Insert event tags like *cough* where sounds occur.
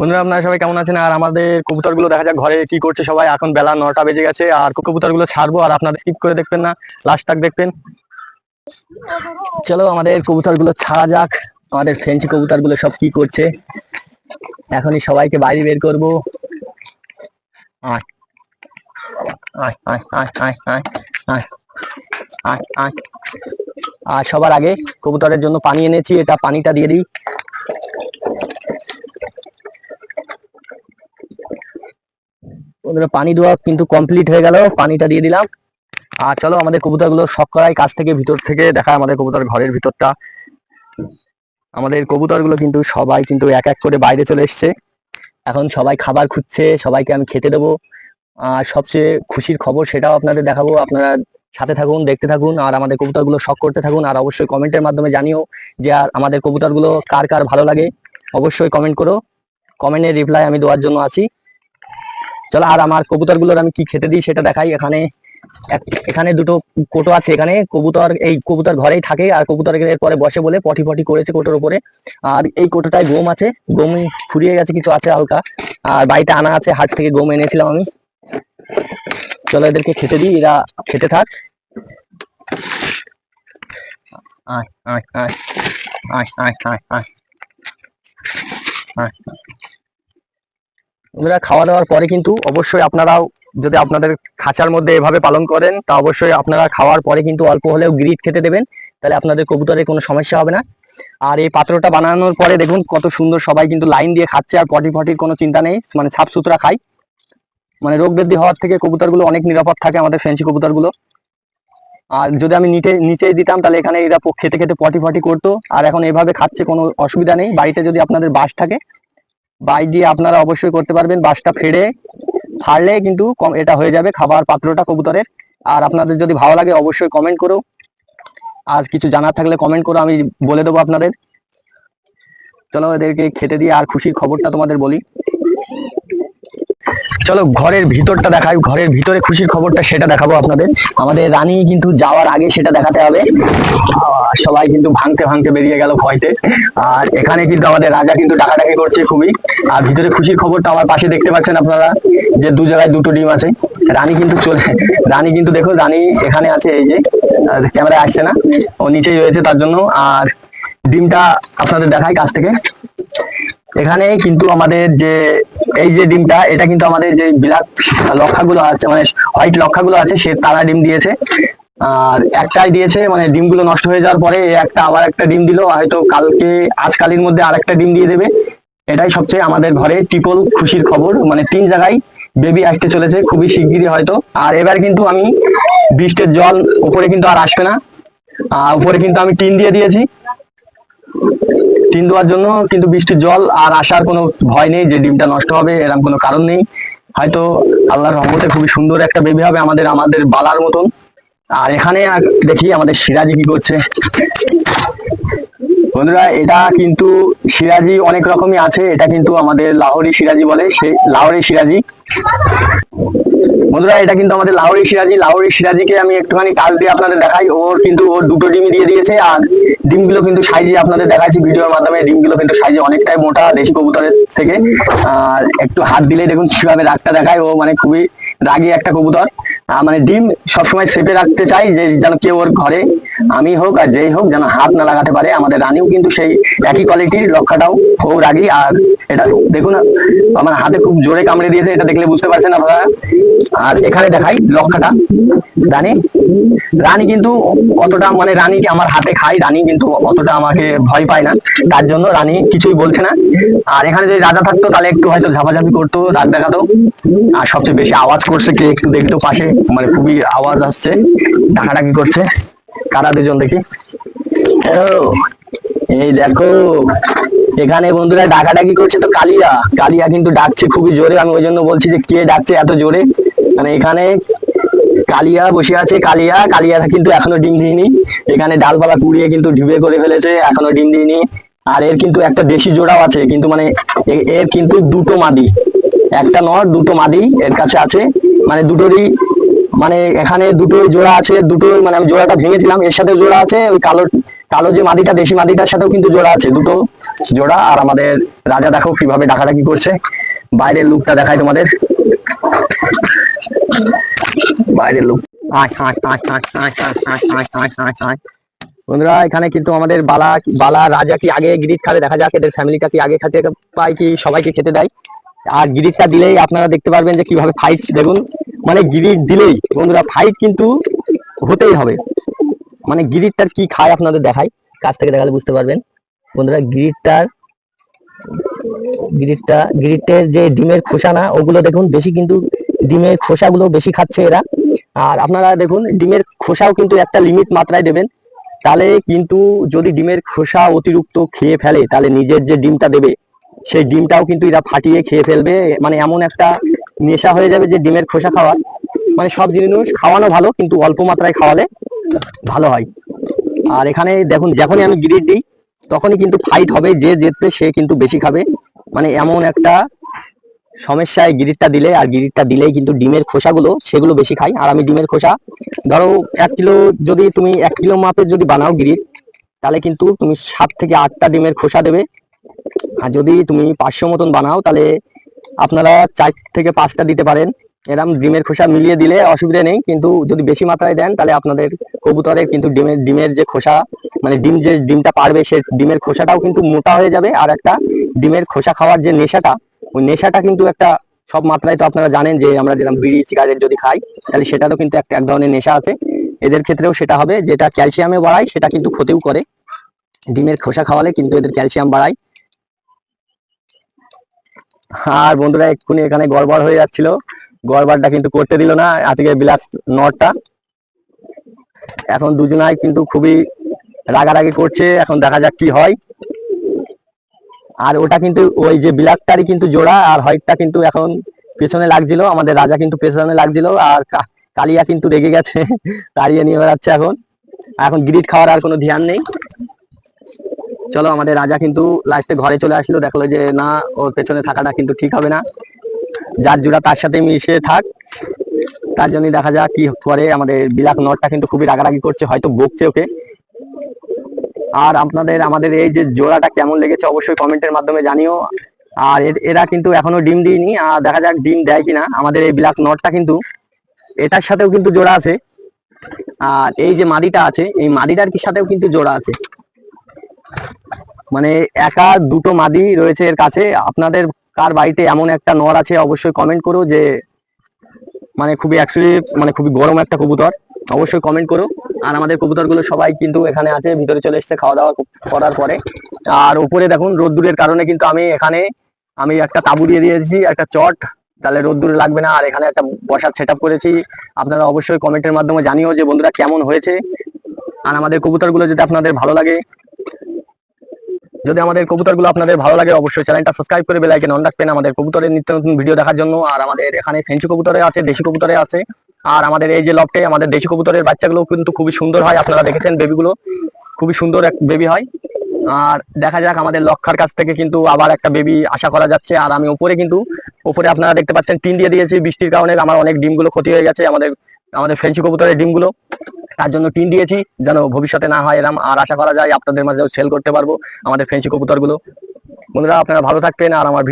বন্ধুরা, আপনারা সবাই কেমন আছেন? আর আমাদের কবুতরগুলো দেখা যাক ঘরে কি করছে সবাই। এখন বেলা নটা বেজে গেছে, আর কবুতরগুলো ছাড়বো, আর আপনাদের স্কিপ করে দেখবেন না। লাস্ট টাক দেখবেন। চলো, আমাদের কবুতরগুলো ছাড়া যাক। আমাদের ফ্রেঞ্চি কবুতরগুলো সব কি করছে। এখনই সবাইকে বাইরে বের করব। আয় আয় আয় আয় আয় আয় আয়। আর সবার আগে কবুতরের জন্য পানি এনেছি, এটা পানিটা দিয়ে দিই। ওদের পানি দেওয়া কিন্তু কমপ্লিট হয়ে গেল। পানিটা দিয়ে দিলাম। আর চলো, আমাদের কবুতরগুলো শখ করাই। কাছ থেকে ভিতর থেকে দেখা আমাদের কবুতর ঘরের ভিতরটা। আমাদের কবুতরগুলো কিন্তু সবাই কিন্তু এক এক করে বাইরে চলে এসছে। এখন সবাই খাবার খুঁজছে, সবাইকে আমি খেতে দেবো। আর সবচেয়ে খুশির খবর সেটাও আপনাদের দেখাবো। আপনারা সাথে থাকুন, দেখতে থাকুন, আর আমাদের কবুতরগুলো শখ করতে থাকুন। আর অবশ্যই কমেন্টের মাধ্যমে জানিও যে, আর আমাদের কবুতরগুলো কার কার ভালো লাগে। অবশ্যই কমেন্ট করো। কমেন্টের রিপ্লাই আমি দেওয়ার জন্য আছি। চলো, আর আমার কবুতরগুলোর আমি কি খেতে দিই সেটা দেখাই। এখানে এখানে দুটো কোটো আছে এখানে। কবুতর, এই কবুতর ঘরেই থাকে আর কবুতর পরে বসে বলে পটি পটি করেছে কোটোর উপরে। আর এই কোটোটায় গম আছে। গোম ফুরিয়ে গেছে, কিছু আছে হালকা। আর বাড়িতে আনা আছে, হাট থেকে গম এনেছিলাম আমি। চলো, এদেরকে খেতে দিই, এরা খেতে থাক। আয় আয় আয় আয় আয় আয় আয়। বন্ধুরা, খাওয়া দাওয়ার পরে কিন্তু অবশ্যই আপনারাও যদি আপনাদের খাঁচার মধ্যে এভাবে পালন করেন, তা অবশ্যই আপনারা খাওয়ার পরে কিন্তু অল্প হলেও গ্রিট খেতে দেবেন, তাহলে আপনাদের কবুতরের কোনো সমস্যা হবে না। আর এই পাত্রটা বানানোর পরে দেখুন কত সুন্দর সবাই কিন্তু লাইন দিয়ে খাচ্ছে, আর পটি ফটির কোনো চিন্তা নেই মানে সাফ সুতরা খায়। মানে রোগ বৃদ্ধি হওয়ার থেকে কবুতরগুলো অনেক নিরাপদ থাকে আমাদের ফেন্সি কবুতরগুলো। আর যদি আমি নিচে নিচেই দিতাম, তাহলে এখানে এরা খেতে খেতে পটি ফটি করতো, আর এখন এভাবে খাচ্ছে, কোনো অসুবিধা নেই। বাড়িতে যদি আপনাদের বাস থাকে বাই দিয়ে আপনারা অবশ্যই করতে পারবেন, বাসটা ফেড়ে ফাড়লে কিন্তু কম- এটা হয়ে যাবে খাবার পাত্রটা কবুতরের। আর আপনাদের যদি ভালো লাগে অবশ্যই কমেন্ট করো। আর কিছু জানার থাকলে কমেন্ট করো, আমি বলে দেবো আপনাদের। চলো এদেরকে খেতে দিয়ে আর খুশির খবরটা তোমাদের বলি। চলো ঘরের ভিতরটা দেখাই, ঘরের ভিতরে খুশির খবরটা সেটা দেখাবো আপনাদের। আমাদের রানী কিন্তু যাওয়ার আগে সেটা দেখাতে হবে। সবাই কিন্তু ভাঙতে ভাঙতে বেরিয়ে গেল ভয়তে। আর এখানে কিন্তু আমাদের রাজা কিন্তু ডাকাডাকি করছে খুবই। আর ভিতরে খুশির খবরটা আমার পাশে দেখতে পাচ্ছেন আপনারা, যে দু জায়গায় দুটো ডিম আছে। রানী কিন্তু চলে, রানী কিন্তু দেখো রানী এখানে আছে এই যে ক্যামেরায় আসছে না। ও নিচেই রয়েছে তার জন্য। আর ডিমটা আপনাদের দেখায় কাছ থেকে। এখানে কিন্তু আমাদের যে এই যে ডিমটা, এটা কিন্তু আমাদের যে বিলাক লক্ষাগুলো আছে মানে হোয়াইট লক্ষাগুলো আছে, সে তারা ডিম দিয়েছে। আর একটাই দিয়েছে মানে ডিমগুলো নষ্ট হয়ে যাওয়ার পরে একটা আবার একটা ডিম দিল, হয়তো কালকে আজকালের মধ্যে আরেকটা ডিম দিয়ে দেবে। এটাই সবচেয়ে আমাদের ঘরে ট্রিপল খুশির খবর মানে তিন জায়গায় বেবি আসতে চলেছে, খুবই শিগগিরই হয়তো। আর এবার কিন্তু আমি বৃষ্টির জল, উপরে কিন্তু আর আসবে না। আর উপরে কিন্তু আমি টিন দিয়ে দিয়েছি। টিন দেওয়ার জন্য, কিন্তু বৃষ্টির জল আর আসার কোনো ভয় নেই যে ডিমটা নষ্ট হবে, এরকম কোনো কারণ নেই। হয়তো আল্লাহর রহমতে খুবই সুন্দর একটা বেবি হবে আমাদের আমাদের বালার মতন। আর এখানে দেখি আমাদের সিরাজি কি করছে। বন্ধুরা, এটা কিন্তু সিরাজি অনেক রকমই আছে, এটা কিন্তু আমাদের লাহোরি সিরাজি বলে, সে লাহোরি সিরাজি। বন্ধুরা, এটা কিন্তু আমাদের লাহোরি সিরাজি। লাহোরি সিরাজিকে আমি একটুখানি কাজ দিয়ে আপনাদের দেখাই। ওর কিন্তু ওর দুটো ডিম দিয়ে দিয়েছে, আর ডিমগুলো কিন্তু সাইজে আপনাদের দেখাচ্ছি ভিডিওর মাধ্যমে। ডিমগুলো কিন্তু সাইজে অনেকটাই মোটা দেশি কবুতরের থেকে। আর একটু হাত দিলে দেখুন কীভাবে রাগটা দেখায়। ও মানে খুবই রাগি একটা কবুতর। মানে ডিম সবসময় সেপে রাখতে চাই যে যেন কেউ ওর ঘরে আমি হোক আর যেই হোক যেন হাত না লাগাতে পারে। আমাদের রানীও কিন্তু সেই একই কোয়ালিটির লক্ষাটাও খুব রাগী। আর এটা দেখুন, আমার হাতে খুব জোরে কামড়ে দিয়েছে, এটা দেখলে বুঝতে পারছেন আপনারা। আর এখানে দেখাই লক্ষাটা। রানী রানী কিন্তু অতটা মানে রানীকে আমার হাতে খাই রানী কিন্তু অতটা আমাকে ভয় পায় না। তার জন্য রানী কিছুই বলছে না। আর এখানে যদি রাজা থাকতো, তাহলে একটু হয়তো ঝাপাঝাপি করতো, রাগ দেখাতো। আর সবচেয়ে বেশি আওয়াজ করছে কে একটু দেখতো পাশে। মানে খুবই আওয়াজ আসছে ডাকাডাকি করছে। কারা দুজন দেখি? এই দেখো এখানে বন্ধুরা ডাকাডাকি করছে তো কালিয়া। কালিয়া কিন্তু ডাকছে খুবই জোরে আমি ওই জন্য বলছি যে কে ডাকছে এত জোরে। মানে এখানে কালিয়া বসে আছে কালিয়া। কালিয়া কিন্তু এখনও ডিম দিইনি। এখানে ডালপালা কুড়িয়ে কিন্তু ঢিবে করে ফেলেছে এখনও ডিম দিইনি। আর এর কিন্তু একটা দেশি জোড়াও আছে কিন্তু মানে এর কিন্তু দুটো মাদি। একটা নর দুটো মাদি এর কাছে আছে। মানে দুটোরই মানে এখানে দুটো জোড়া আছে দুটো মানে আমি জোড়াটা ভেঙেছিলাম এর সাথে জোড়া আছে ওই কালো কালো যে মাদিটা দেশি মাদিটার সাথেও কিন্তু জোড়া আছে দুটো জোড়া আর আমাদের রাজা দেখো কীভাবে ডাকাডাকি করছে বাইরের লুকটা দেখায় তোমাদের বাইরের লুক বন্ধুরা এখানে কিন্তু আমাদের বালা বালা রাজা কি আগে গ্রিট খাবে দেখা যাক এদের ফ্যামিলিটা কি আগে খেতে পায় কি সবাইকে খেতে দেয় আর গ্রিটটা দিলেই আপনারা দেখতে পারবেন যে কীভাবে ফাইট দেখুন মানে গিরিট দিলেই। বন্ধুরা ফাইট কিন্তু হতেই হবে। মানে গিরিটটার কি খায় আপনাদের দেখাই। কাছ থেকে দেখালে বুঝতে পারবেন। বন্ধুরা, গিরিটটার, গিরিটটা, গিরিটের যে ডিমের খোসা না ওগুলো দেখুন, বেশি কিন্তু ডিমের খোসাগুলো বেশি খাচ্ছে এরা। আর আপনারা দেখুন, ডিমের খোসাও কিন্তু একটা লিমিট মাত্রায় দেবেন। তাহলে কিন্তু যদি ডিমের খোসা অতিরিক্ত খেয়ে ফেলে, তাহলে নিজের যে ডিমটা দেবে সেই ডিমটাও কিন্তু এরা ফাটিয়ে খেয়ে ফেলবে। মানে এমন একটা নেশা হয়ে যাবে যে ডিমের খোসা খাওয়া। মানে সব জিনিস খাওয়ানো ভালো, কিন্তু অল্প মাত্রায় খাওয়ালে ভালো হয়। আর এখানে দেখুন, যখনই আমি গ্রিড দিই, তখনই কিন্তু ফাইট হবে যে জিতবে, সে কিন্তু বেশি খাবে। মানে এমন একটা সমস্যায় গিরিটটা দিলে, আর গিরিটটা দিলেই কিন্তু ডিমের খোসাগুলো, সেগুলো বেশি খাই আর আমি ডিমের খোসা, ধরো এক কিলো যদি তুমি এক কিলো মাপের যদি বানাও গিরিট তাহলে কিন্তু তুমি সাত থেকে আটটা ডিমের খোসা দেবে। আর যদি তুমি পাঁচশো মতন বানাও, তাহলে আপনারা চার থেকে পাঁচটা দিতে পারেন। এরম ডিমের খোসা মিলিয়ে দিলে অসুবিধা নেই, কিন্তু যদি বেশি মাত্রায় দেন, তাহলে আপনাদের কবুতরের কিন্তু ডিমের ডিমের যে খোসা মানে ডিম যে ডিমটা পারবে, সে ডিমের খোসাটাও কিন্তু মোটা হয়ে যাবে। আর একটা ডিমের খোসা খাওয়ার যে নেশাটা, ওই নেশাটা কিন্তু একটা সব মাত্রায় তো আপনারা জানেন যে আমরা যেরকম বিড়ি, সিগারেট যদি খাই, তাহলে সেটারও কিন্তু একটা, এক ধরনের নেশা আছে। এদের ক্ষেত্রেও সেটা হবে, যেটা ক্যালসিয়ামে বাড়ায়, সেটা কিন্তু ক্ষতিও করে। ডিমের খোসা খাওয়ালে কিন্তু এদের ক্যালসিয়াম বাড়ায়। আর বন্ধুরা এক্ষুনি এখানে গড়বড় হয়ে যাচ্ছিল। গড়বড়টা কিন্তু করতে দিল না, আজকে বিলাক নটটা। এখন দুজনাই কিন্তু খুবই রাগারাগি করছে, এখন দেখা যাক কি হয়। আর ওটা কিন্তু ওই যে বিলাকটারই কিন্তু জোড়া, আর হোয়াইটটা কিন্তু এখন পেছনে লাগছিল, আমাদের রাজা কিন্তু পেছনে লাগছিল, আর কালিয়া কিন্তু রেগে গেছে *laughs* তাড়িয়ে নিয়ে বেড়াচ্ছে এখন। এখন গ্রিড খাওয়ার আর কোনো ধ্যান নেই। চলো আমাদের রাজা কিন্তু লাস্টে ঘরে চলে আসলো, দেখল যে না, ওর পেছনে থাকাটা কিন্তু ঠিক হবে না। যার জোড়া তার সাথে মিশে থাক। তার জন্য দেখা যাক কি করে আমাদের বিলাক নটটা কিন্তু খুবই রাগারাগি করছে, হয়তো বকছে ওকে। আর আপনাদের, আমাদের এই যে জোড়াটা কেমন লেগেছে অবশ্যই কমেন্টের মাধ্যমে জানিও। আর এর- কিন্তু এখনও ডিম দিইনি, আর দেখা যাক ডিম দেয় কিনা। আমাদের এই বিলাক নটটা কিন্তু, এটার সাথেও কিন্তু জোড়া আছে। আর এই যে মাদিটা আছে, এই মাদিটার কি সাথেও কিন্তু জোড়া আছে। মানে একা দুটো মাদি রয়েছে এর কাছে। আপনাদের কার বাড়িতে এমন একটা নর আছে অবশ্যই কমেন্ট করো যে মানে খুবই অ্যাকচুয়ালি মানে খুবই গরম একটা কবুতর, অবশ্যই কমেন্ট করো। আর আমাদের কবুতরগুলো সবাই কিন্তু এখানে আছে, ভিতরে চলে এসেছে খাওয়া দাওয়া করার পরে। আর উপরে দেখুন রোদ্দুরের কারণে কিন্তু আমি এখানে, আমি একটা তাবু দিয়ে দিয়েছি, একটা চট, তাহলে রোদ্দুর লাগবে না। আর এখানে একটা বসার সেট করেছি। আপনারা অবশ্যই কমেন্টের মাধ্যমে জানিও যে বন্ধুরা কেমন হয়েছে। আর আমাদের কবুতরগুলো যদি আপনাদের ভালো লাগে যদি আমাদের কবুতরগুলো আপনাদের ভালো লাগে, অবশ্যই চ্যানেলটা সাবস্ক্রাইব করে বেল আইকন অন রাখবেন। আমাদের কবুতরের নিত্য নতুন ভিডিও দেখার জন্য। আর আমাদের এখানে ফেন্সি কবুতরে আছে, দেশি কবুতরে আছে। আর আমাদের এই যে লফটে, আমাদের দেশি কবুতরের বাচ্চাগুলো কিন্তু খুবই সুন্দর হয়। আপনারা দেখেছেন বেবিগুলো খুবই সুন্দর এক বেবি হয়। আর দেখা যাক, আমাদের লক্ষার কাছ থেকে কিন্তু আবার একটা বেবি আশা করা যাচ্ছে। আর আমি উপরে কিন্তু, উপরে আপনারা দেখতে পাচ্ছেন, টিন দিয়ে দিয়েছি বৃষ্টির কারণে। আমার অনেক ডিমগুলো ক্ষতি হয়ে গেছে। আমাদের আমাদের ফেন্সি কবুতরের ডিমগুলো, তার জন্য টিন দিয়েছি, যেন ভবিষ্যতে না হয় এরম, আর আশা করা যায় আপনাদের মাঝেও সেল করতে পারব আমাদের ফেন্সি কবুতরগুলো। বন্ধুরা, আপনারা ভালো থাকবেন, আর আমার